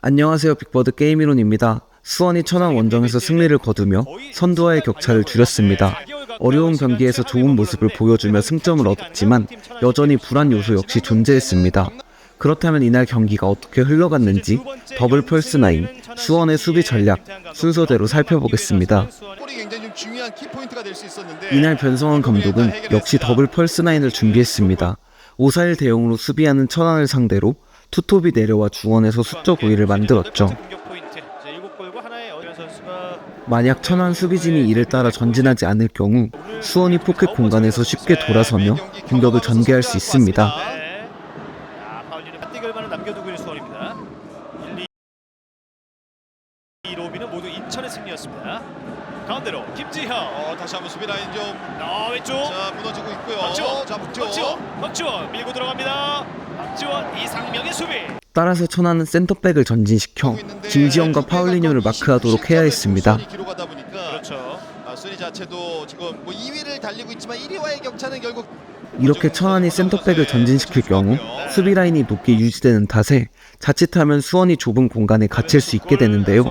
안녕하세요. 빅버드 게임이론입니다. 수원이 천안 원정에서 승리를 거두며 선두와의 격차를 줄였습니다. 어려운 경기에서 좋은 모습을 보여주며 승점을 얻었지만 여전히 불안 요소 역시 존재했습니다. 그렇다면 이날 경기가 어떻게 흘러갔는지 더블 펄스 나인 수원의 수비 전략 순서대로 살펴보겠습니다. 이날 변성환 감독은 역시 더블 펄스 나인을 준비했습니다. 541 대용으로 수비하는 천안을 상대로 투톱이 내려와 중원에서 수적 우위를 만들었죠. 만약 천안 수비진이 이를 따라 전진하지 않을 경우 수원이 포켓 공간에서 쉽게 돌아서며 공격을 전개할 수 있습니다. 따라서 천안은 센터백을 전진시켜 김지현과 파울리뉴를 마크하도록 해야 했습니다. 그렇죠. 아, 뭐 2위를 달리고 있지만 1위와의 격차는 결국 이렇게 천안이 센터백을 전진시킬 경우 수비 라인이 높게 유지되는 탓에 자칫하면 수원이 좁은 공간에 갇힐 수 있게 되는데요.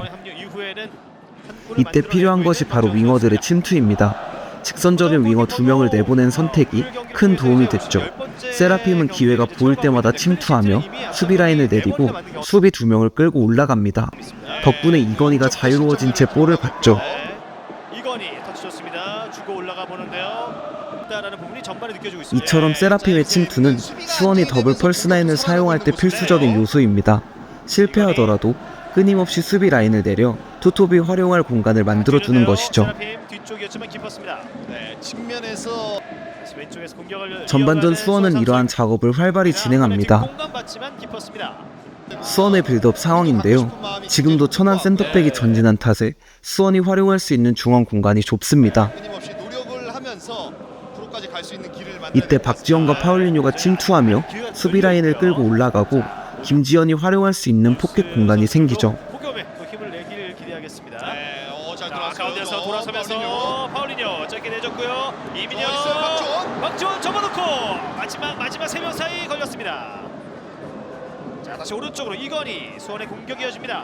이때 필요한 것이 바로 윙어들의 침투입니다. 직선적인 윙어 두 명을 내보낸 선택이 큰 도움이 됐죠. 세라핌은 기회가 보일 때마다 침투하며 수비 라인을 내리고 수비 두 명을 끌고 올라갑니다. 덕분에 이건희가 자유로워진 채 볼을 받죠. 이처럼 세라핌의 침투는 수원이 더블 펄스 라인을 사용할 때 필수적인 요소입니다. 실패하더라도 끊임없이 수비 라인을 내려 투톱이 활용할 공간을 만들어 주는 것이죠. 세라핌 뒤쪽이었지만 깊었습니다. 네, 전반전 수원은 수원 이러한. 작업을 활발히 진행합니다. 수원의 빌드업 상황인데요. 지금도 천안 센터백이 전진한 탓에 수원이 활용할 수 있는 중앙 공간이 좁습니다. 만들어 이때 박지원과 파울리뉴가 침투하며 수비 라인을 끌고 올라가고 김지현이 활용할 수 있는 포켓 공간이 생기죠. 힘을 내기를 기대하겠습니다. 네, 어, 잘 자. 가운데서 어, 돌아서면서 파울리뇨 짧게 내줬고요. 이민혁 어, 박지원. 박지원 접어놓고 마지막 마지막 세 명 사이 걸렸습니다. 자 다시 오른쪽으로 이건희 수원의 공격이 이어집니다.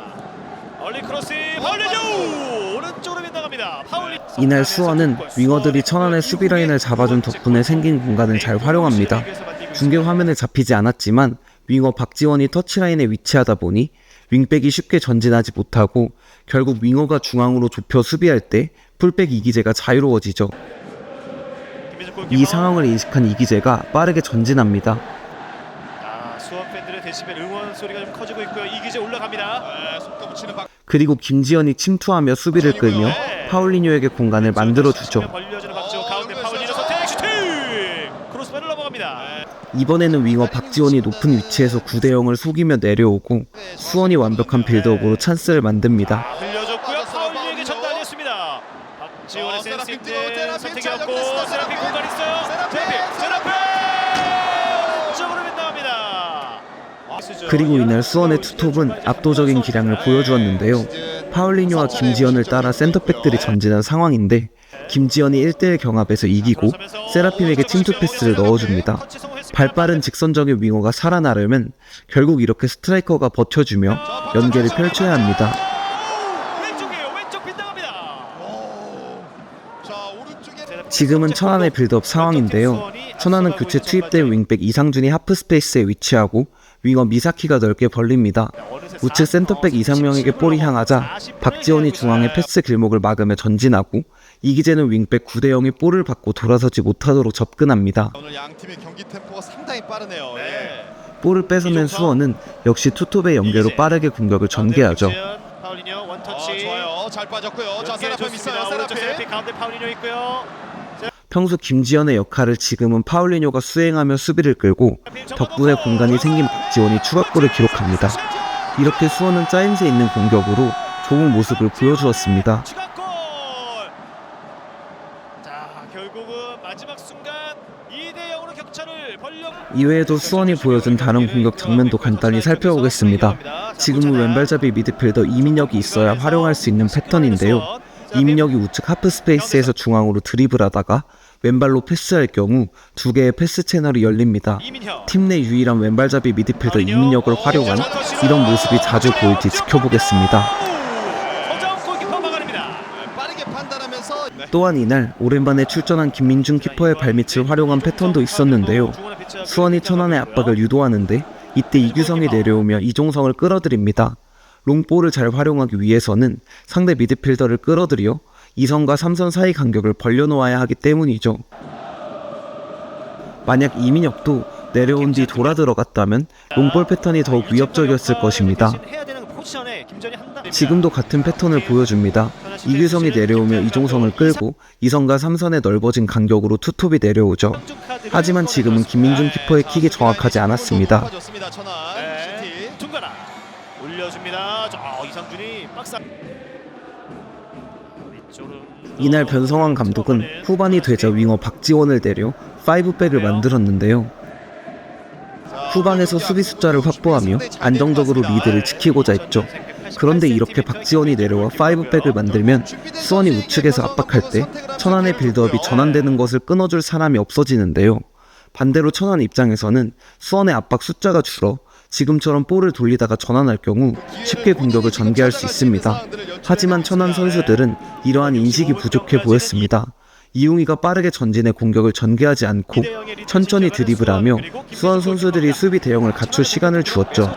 얼리 크로스 파울리뇨 오른쪽으로 빗나갑니다. 파울리 이날 수원은 윙어들이 천안의 수비 라인을 잡아준 덕분에 생긴 공간을 잘 활용합니다. 중계 화면에 잡히지 않았지만 윙어 박지원이 터치라인에 위치하다 보니 윙백이 쉽게 전진하지 못하고 결국 윙어가 중앙으로 좁혀 수비할 때 풀백 이기재가 자유로워지죠. 이 상황을 인식한 이기재가 빠르게 전진합니다. 아, 수원 팬들의 데시벨 응원 소리가 좀 커지고 있고요. 이기재 올라갑니다. 네, 속도 붙이는 박 그리고 김지현이 침투하며 수비를 끌며 파울리뉴에게 공간을 만들어 주죠. 벌려주는 박지원 어, 가운데 그래서 파울리뇨 선택 슈팅 크로스바를 넘어갑니다. 이번에는 윙어 박지원이 높은 위치에서 9대 0을 속이며 내려오고 수원이 완벽한 빌드업으로 찬스를 만듭니다. 흘려줬고요. 파울리에게 전달했습니다. 박지원의 어, 센스 세라핌 있는 뛰어, 세라핌 선택이었고. 세라핌 공간 있어요. 세라핌 세라핌 오른쪽으로 빗나갑니다. 아, 그리고 이날 수원의 투톱은 압도적인 기량을 보여주었는데요. 파울리뉴와 김지현을 따라 센터백들이 전진한 상황인데 김지현이 1대1 경합에서 이기고 세라핌에게 침투 패스를 넣어줍니다. 발빠른 직선적인 윙어가 살아나려면 결국 이렇게 스트라이커가 버텨주며 연계를 펼쳐야 합니다. 지금은 천안의 빌드업 상황인데요. 천안은 교체 투입된 윙백 이상준이 하프 스페이스에 위치하고 윙어 미사키가 넓게 벌립니다. 우측 센터백 이상명에게 볼이 향하자 박지원이 중앙의 패스 길목을 막으며 전진하고 이기재는 윙백 9대 0의 볼을 받고 돌아서지 못하도록 접근합니다. 오늘 양 팀의 경기 템포가 상당히 빠르네요. 예. 네. 볼을 뺏어낸 수원은 역시 투톱의 연계로 빠르게 공격을 전개하죠. 파울리뇨 어, 원터치. 좋아요. 잘 빠졌고요. 자, 세라핌 있어요. 세라핌. 가운데 파울리뇨 있고요. 평소 김지현의 역할을 지금은 파울리뇨가 수행하며 수비를 끌고 덕분에 공간이 생긴 박지원이 추가골을 기록합니다. 이렇게 수원은 짜임새 있는 공격으로 좋은 모습을 보여주었습니다. 추가골. 자, 결국은 마지막 순간 2대 0으로 격차를 벌려. 이외에도 수원이 보여준 다른 공격 장면도 간단히 살펴보겠습니다. 지금은 왼발잡이 미드필더 이민혁이 있어야 활용할 수 있는 패턴인데요. 이민혁이 우측 하프 스페이스에서 중앙으로 드리블하다가 왼발로 패스할 경우 두 개의 패스 채널이 열립니다. 팀 내 유일한 왼발잡이 미드필더 이민혁을 활용한 이런 모습이 자주 보일지 지켜보겠습니다. 네, 네. 또한 이날 오랜만에 출전한 김민중 키퍼의 발밑을 활용한 패턴도 있었는데요. 수원이 천안의 압박을 유도하는데 이때 이규성이 내려오며 이종성을 끌어들입니다. 롱볼을 잘 활용하기 위해서는 상대 미드필더를 끌어들여 2선과 3선 사이 간격을 벌려놓아야 하기 때문이죠. 만약 이민혁도 내려온 뒤 돌아 들어갔다면 롱볼 패턴이 더욱 위협적이었을 것입니다. 지금도 같은 패턴을 보여줍니다. 이규성이 내려오며 이종성을 끌고 2선과 3선의 넓어진 간격으로 투톱이 내려오죠. 하지만 지금은 김민중 키퍼의 킥이 정확하지 않았습니다. 네. 이날 변성환 감독은 후반이 되자 윙어 박지원을 내려 5백을 만들었는데요. 후반에서 수비 숫자를 확보하며 안정적으로 리드를 지키고자 했죠. 그런데 이렇게 박지원이 내려와 5백을 만들면 수원이 우측에서 압박할 때 천안의 빌드업이 전환되는 것을 끊어줄 사람이 없어지는데요. 반대로 천안 입장에서는 수원의 압박 숫자가 줄어 지금처럼 볼을 돌리다가 전환할 경우 쉽게 공격을 전개할 수 있습니다. 하지만 천안 선수들은 이러한 인식이 부족해 보였습니다. 이웅이가 빠르게 전진해 공격을 전개하지 않고 천천히 드리블하며 수원 선수들이 수비 대형을 갖출 시간을 주었죠.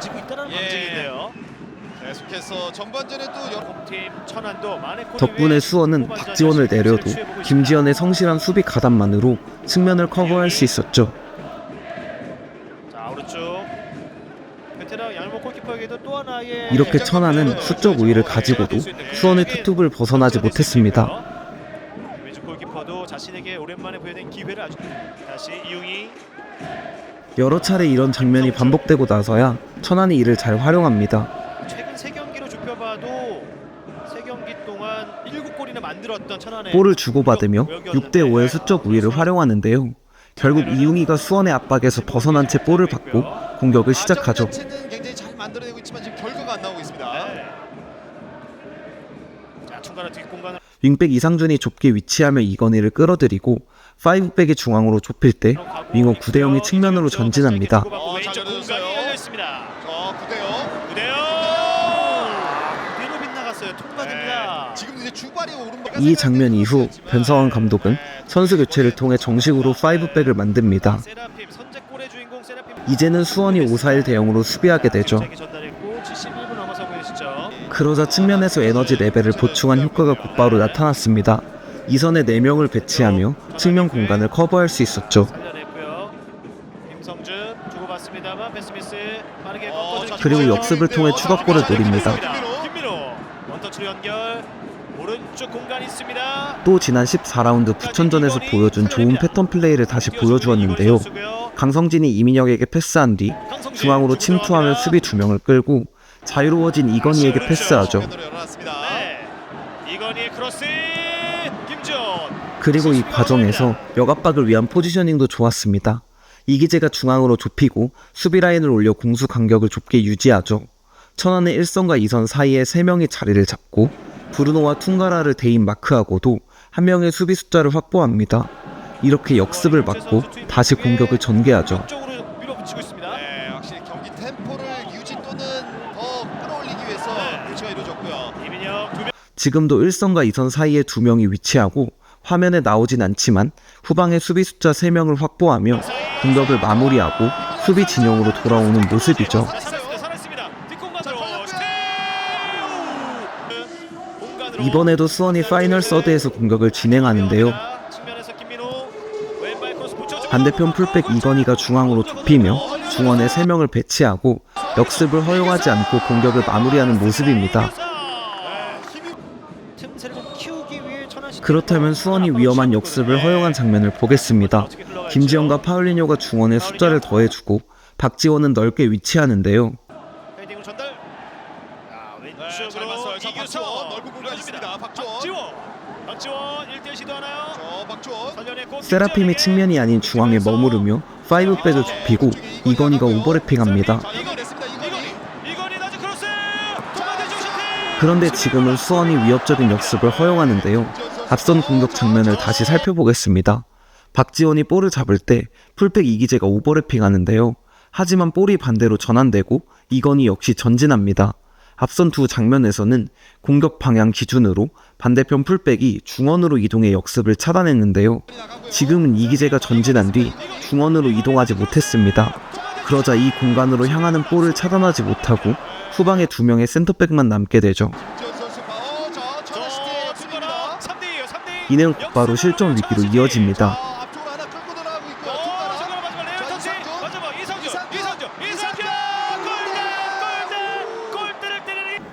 덕분에 수원은 박지원을 내려도. 김지현의 성실한 수비 가담만으로 측면을 커버할 수 있었죠. 자 오른쪽 베테랑 양목 골키퍼에게도 또 하나의 이렇게 천안은 수적 우위를 가지고도 수원의 투톱을 벗어나지 못했습니다. 여러 차례 이런 장면이 반복되고 나서야 천안이 이를 잘 활용합니다. 최근 세 경기로 좁혀봐도 세 경기 동안 7골이나 만들었던 천안의 볼을 주고받으며 6대 5의 수적 우위를 활용하는데요. 결국 이웅이가 수원의 압박에서 벗어난 채 볼을 받고 공격을 시작하죠. 있습니다. 네. 자 중간에 뒷공간을 윙백 이상준이 좁게 위치하며 이건희를 끌어들이고 5백이 중앙으로 좁힐 때 윙어 구대영이 측면으로 전진합니다. 어, 왼쪽 잘 공간이 열렸어요. 열려 있습니다. 자, 구대요. 구대요. 그대로 빗나갔어요. 통과됩니다. 지금 이제 주발이 오른발 이 장면 이후 변성환 감독은 선수 교체를 통해 정식으로 5백을 만듭니다. 세라핌 선제골의 주인공 세라핌 이제는 수원이 5-4-1 대형으로 수비하게 되죠. 71분 넘어서고 있는 시점. 그러자 측면에서 에너지 레벨을 보충한 효과가 곧바로 나타났습니다. 이 선에 4명을 배치하며 측면 공간을 커버할 수 있었죠. 그리고. 역습을 통해 추가골을 노립니다. 또 지난 14라운드 부천전에서 보여준 좋은 패턴 플레이를 다시 보여주었는데요. 강성진이 이민혁에게 패스한 뒤 중앙으로 침투하며 수비 두 명을 끌고 자유로워진 이건희에게 패스하죠. 네. 이건희의 크로스 김준 그리고 이 과정에서 역압박을 위한 포지셔닝도 좋았습니다. 이기재가 중앙으로 좁히고 수비 라인을 올려 공수 간격을 좁게 유지하죠. 천안의 1선과 2선 사이에 3명이 자리를 잡고 브루노와 퉁가라를 대인 마크하고도 한 명의 수비 숫자를 확보합니다. 이렇게 역습을 막고 다시 공격을 전개하죠. 또는 더 끌어올리기 위해서 네. 교체가 이루어졌고요. 이민혁 두 명. 지금도 1선과 2선 사이에 두 명이 위치하고 화면에 나오진 않지만 후방의 수비 숫자 3명을 확보하며 공격을 마무리하고 수비 진영으로 돌아오는 모습이죠. 살았습니다. 살았습니다. 뒷공간으로 스테우. 공간으로 이번에도 수원이 파이널 서드에서 공격을 진행하는데요. 측면에서 김민호 왼발 크로스 붙여주고 반대편 풀백 이건희가 중앙으로 좁히며 중원에 3명을 배치하고 역습을 허용하지 않고 공격을 마무리하는 모습입니다. 그렇다면 수원이 위험한 역습을 허용한 장면을 보겠습니다. 김지현과 파울리뇨가 중원에 숫자를 더해주고 박지원은 넓게 위치하는데요. 헤딩으로 전달. 왼쪽으로 잘 봤어요. 자, 이규성. 박지원 넓은 공간 올려줍니다. 있습니다. 박지원. 박지원. 박지원 1대1 시도하나요? 저 박주원. 설련했고 세라핌이 측면이 아닌 중앙에 머무르며 5백을 좁히고 이건희가 오버래핑합니다. 자, 이거 냈습니다. 이건희. 이건희 나즈 크로스. 도마대 중슈팅. 그런데 지금은 수원이 위협적인 역습을 허용하는데요. 앞선 공격 장면을 다시 살펴보겠습니다. 박지원이 볼을 잡을 때 풀백 이기재가 오버래핑 하는데요. 하지만 볼이 반대로 전환되고 이건희 역시 전진합니다. 앞선 두 장면에서는 공격 방향 기준으로 반대편 풀백이 중원으로 이동해 역습을 차단했는데요. 지금은 이기재가 전진한 뒤 중원으로 이동하지 못했습니다. 그러자 이 공간으로 향하는 볼을 차단하지 못하고 후방에 두 명의 센터백만 남게 되죠. 박지원 선수 어, 저 천안 시티의 중간아 수비입니다. 3대2에요 3대2 이내는 곧바로 실점 위기로 이어집니다.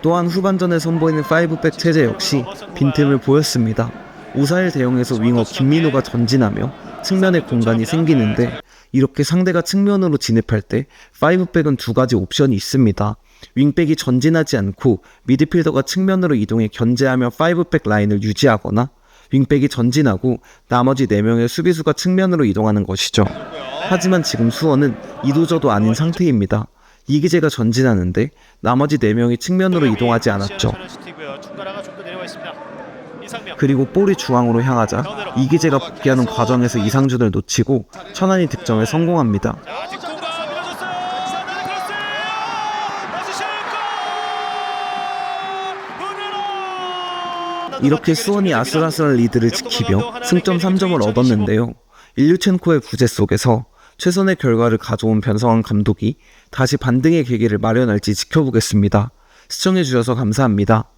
또한 후반전에 선보이는 5백 체제 역시 빈틈을 보였습니다. 541 대용에서 윙어 김민호가 전진하며 측면에 공간이 생기는데 이렇게 상대가 측면으로 진입할 때 5백은 두 가지 옵션이 있습니다. 윙백이 전진하지 않고 미드필더가 측면으로 이동해 견제하며 5백 라인을 유지하거나 윙백이 전진하고 나머지 4명의 수비수가 측면으로 이동하는 것이죠. 하지만 지금 수원은 이도저도 아닌 상태입니다. 이기재가 전진하는데 나머지 4명이 측면으로 이동하지 않았죠. 그리고 볼이 중앙으로 향하자 이기재가 복귀하는 과정에서 이상준을 놓치고 천안이 득점에 성공합니다. 이렇게 수원이 아슬아슬한 리드를 지키며 승점 3점을 얻었는데요. 일류첸코의 부재 속에서 최선의 결과를 가져온 변성환 감독이 다시 반등의 계기를 마련할지 지켜보겠습니다. 시청해주셔서 감사합니다.